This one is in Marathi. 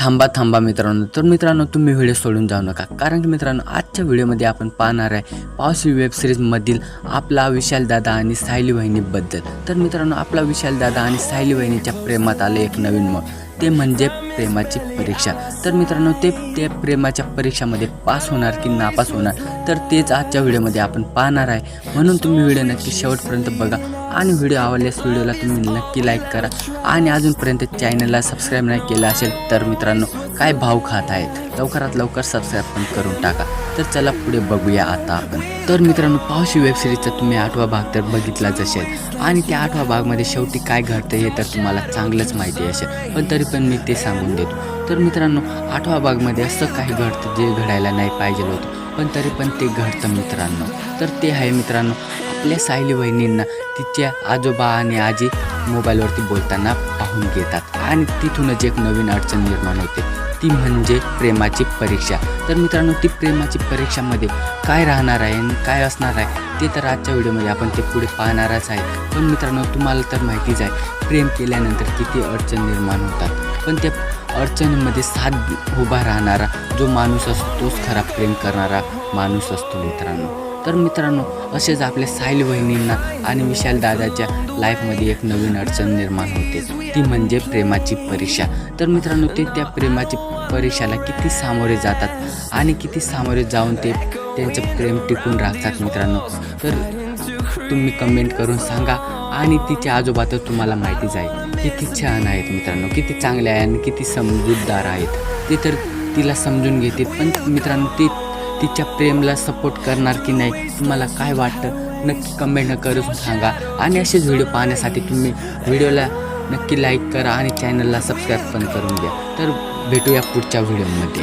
थांबा थांबा मित्रांनो. तर मित्रांनो तुम्ही व्हिडिओ सोडून जाऊ नका. कारण की मित्रांनो आजच्या व्हिडिओमध्ये आपण पाहणार आहे पावसी वेब सिरीजमधील आपला विशाल दादा आणि सायली वहिनीबद्दल. तर मित्रांनो आपला विशाल दादा आणि सायली वहिनीच्या प्रेमात आले एक नवीन मग. ते म्हणजे प्रेमाची परीक्षा. तर मित्रांनो ते त्या प्रेमाच्या परीक्षामध्ये पास होणार की नापास होणार तर तेच आजच्या व्हिडिओमध्ये आपण पाहणार आहे. म्हणून तुम्ही व्हिडिओ नक्की शेवटपर्यंत बघा. आणि व्हिडिओ आवडल्यास व्हिडिओला तुम्ही नक्की लाईक करा. आणि अजूनपर्यंत चॅनलला सबस्क्राईब नाही केलं असेल तर मित्रांनो काय भाव खात आहेत? लवकरात लवकर सबस्क्राईब पण करून टाका. तर चला पुढे बघूया आता आपण. तर मित्रांनो पावशी वेबसिरीजचा तुम्ही आठवा भाग तर बघितलाच असेल. आणि त्या आठवा भागमध्ये शेवटी काय घडतं हे तर तुम्हाला चांगलंच माहिती असेल. पण तरी पण मी ते सांगून देतो. तर मित्रांनो आठवा भागमध्ये असं काही घडतं जे घडायला नाही पाहिजे होतं. पण तरी पण ते घडतं मित्रांनो. तर ते आहे मित्रांनो आपल्या सायली वहिनींना तिच्या आजोबा आणि आजी मोबाईलवरती बोलताना पाहून घेतात. आणि तिथूनच एक नवीन अडचण निर्माण होते. ती म्हणजे प्रेमाची परीक्षा. तर मित्रांनो ती प्रेमाची परीक्षामध्ये काय राहणार आहे आणि काय असणार आहे ते तर आजच्या व्हिडिओमध्ये आपण ते पुढे पाहणारच आहे. पण मित्रांनो तुम्हाला तर माहितीच आहे प्रेम केल्यानंतर किती अडचण निर्माण होतात. पण त्या अडचणीमध्ये साथ उभा राहणारा जो माणूस असतो तोच खरा प्रेम करणारा माणूस असतो मित्रांनो. तर मित्रांनो असेच आपल्या साहिल वहिनींना आणि विशाल दादाच्या लाईफमध्ये एक नवीन अडचण निर्माण होते. ती म्हणजे प्रेमाची परीक्षा. तर मित्रांनो ते त्या प्रेमाची परीक्षाला किती सामोरे जातात आणि किती सामोरे जाऊन ते त्यांचं प्रेम टिकून राखतात मित्रांनो? तर तुम्ही कमेंट करून सांगा आणि तिचे आजोबा तर तुम्हाला माहितीच आहे किती छान आहेत मित्रांनो किती चांगले आहे आणि किती समजूतदार आहेत. ते तर तिला समजून घेते पण मित्रांनो ते तिच्या प्रेमला सपोर्ट करणार की नाही तुम्हाला काय वाटतं? नक्की कमेंट करून सांगा. आणि असेच व्हिडिओ पाहण्यासाठी तुम्ही व्हिडिओला नक्की लाईक करा आणि चॅनलला सबस्क्राईब पण करून द्या तर भेटूया पुढच्या व्हिडिओमध्ये